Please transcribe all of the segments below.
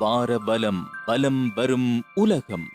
வாரபலம் பலம் வரும் உலகம்.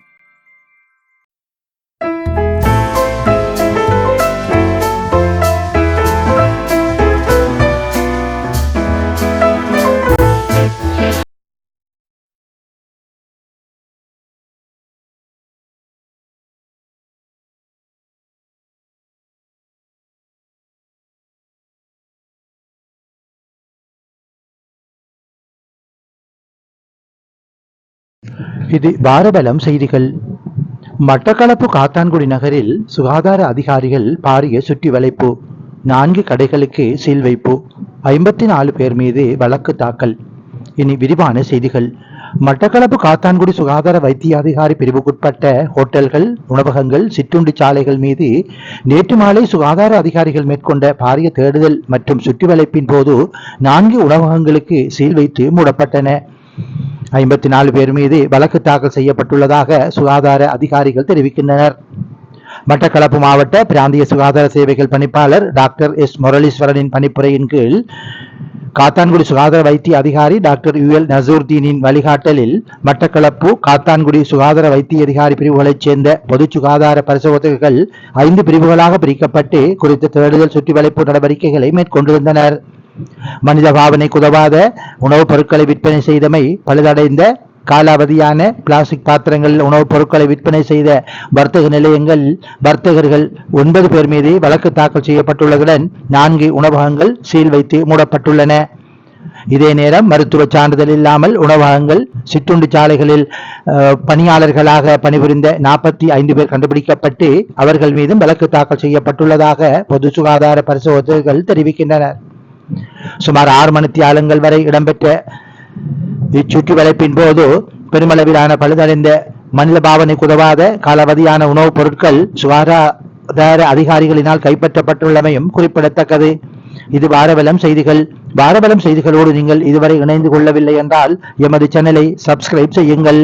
இது பாரபலம் செய்திகள். மட்டக்களப்பு காத்தான்குடி நகரில் சுகாதார அதிகாரிகள் பாரிய சுற்றி வளைப்பு நான்கு கடைகளுக்கு சீல் வைப்பு ஐம்பத்தி நாலு பேர் மீது வழக்கு தாக்கல். இனி விரிவான செய்திகள். மட்டக்களப்பு காத்தான்குடி சுகாதார வைத்திய அதிகாரி பிரிவுக்குட்பட்ட ஹோட்டல்கள் உணவகங்கள் சிற்றுண்டி சாலைகள் மீது நேற்று மாலை சுகாதார அதிகாரிகள் மேற்கொண்ட பாரிய தேடுதல் மற்றும் சுற்றி வளைப்பின் போது நான்கு உணவகங்களுக்கு சீல் வைத்து மூடப்பட்டன. ஐம்பத்தி நாலு பேர் மீது வழக்கு தாக்கல் செய்யப்பட்டுள்ளதாக சுகாதார அதிகாரிகள் தெரிவிக்கின்றனர். மட்டக்களப்பு மாவட்ட பிராந்திய சுகாதார சேவைகள் பணிப்பாளர் டாக்டர் எஸ் முரளீஸ்வரனின் பணிப்புரையின் கீழ் காத்தான்குடி சுகாதார வைத்திய அதிகாரி டாக்டர் யு எல் நசூர்தீனின் வழிகாட்டலில் மட்டக்களப்பு காத்தான்குடி சுகாதார வைத்திய அதிகாரி பிரிவுகளைச் சேர்ந்த பொது சுகாதார பரிசோதகர்கள் ஐந்து பிரிவுகளாக பிரிக்கப்பட்டு குறித்த தேடுதல் சுற்றி வளைப்பு நடவடிக்கைகளை மேற்கொண்டிருந்தனர். மனித பாவனைக்கு உதவாத உணவுப் பொருட்களை விற்பனை செய்தமை பழுதடைந்த காலாவதியான பிளாஸ்டிக் பாத்திரங்களில் உணவுப் பொருட்களை விற்பனை செய்த வர்த்தக நிலையங்கள் வர்த்தகர்கள் ஒன்பது பேர் மீது வழக்கு தாக்கல் செய்யப்பட்டுள்ளதுடன் நான்கு உணவகங்கள் சீல் வைத்து மூடப்பட்டுள்ளன. இதே நேரம் மருத்துவ சான்றிதழ் இல்லாமல் உணவகங்கள் சிற்றுண்டு சாலைகளில் பணியாளர்களாக பணிபுரிந்த நாற்பத்தி ஐந்து பேர் கண்டுபிடிக்கப்பட்டு அவர்கள் மீதும் வழக்கு தாக்கல் செய்யப்பட்டுள்ளதாக பொது சுகாதார பரிசோதகர்கள் தெரிவிக்கின்றனர். சுமார் ஆறு மணி தியாலங்கள் வரை இடம்பெற்ற இச்சுற்றி வளைப்பின் போது பெருமளவிலான பழுதடைந்த மனித பாவனைக்கு உதவாத காலாவதியான உணவுப் பொருட்கள் சுகாதார அதிகாரிகளினால் கைப்பற்றப்பட்டுள்ளமையும் குறிப்பிடத்தக்கது. இது வாரவலம் செய்திகள். வாரவலம் செய்திகளோடு நீங்கள் இதுவரை இணைந்து கொள்ளவில்லை என்றால் எமது சேனலை சப்ஸ்கிரைப் செய்யுங்கள்.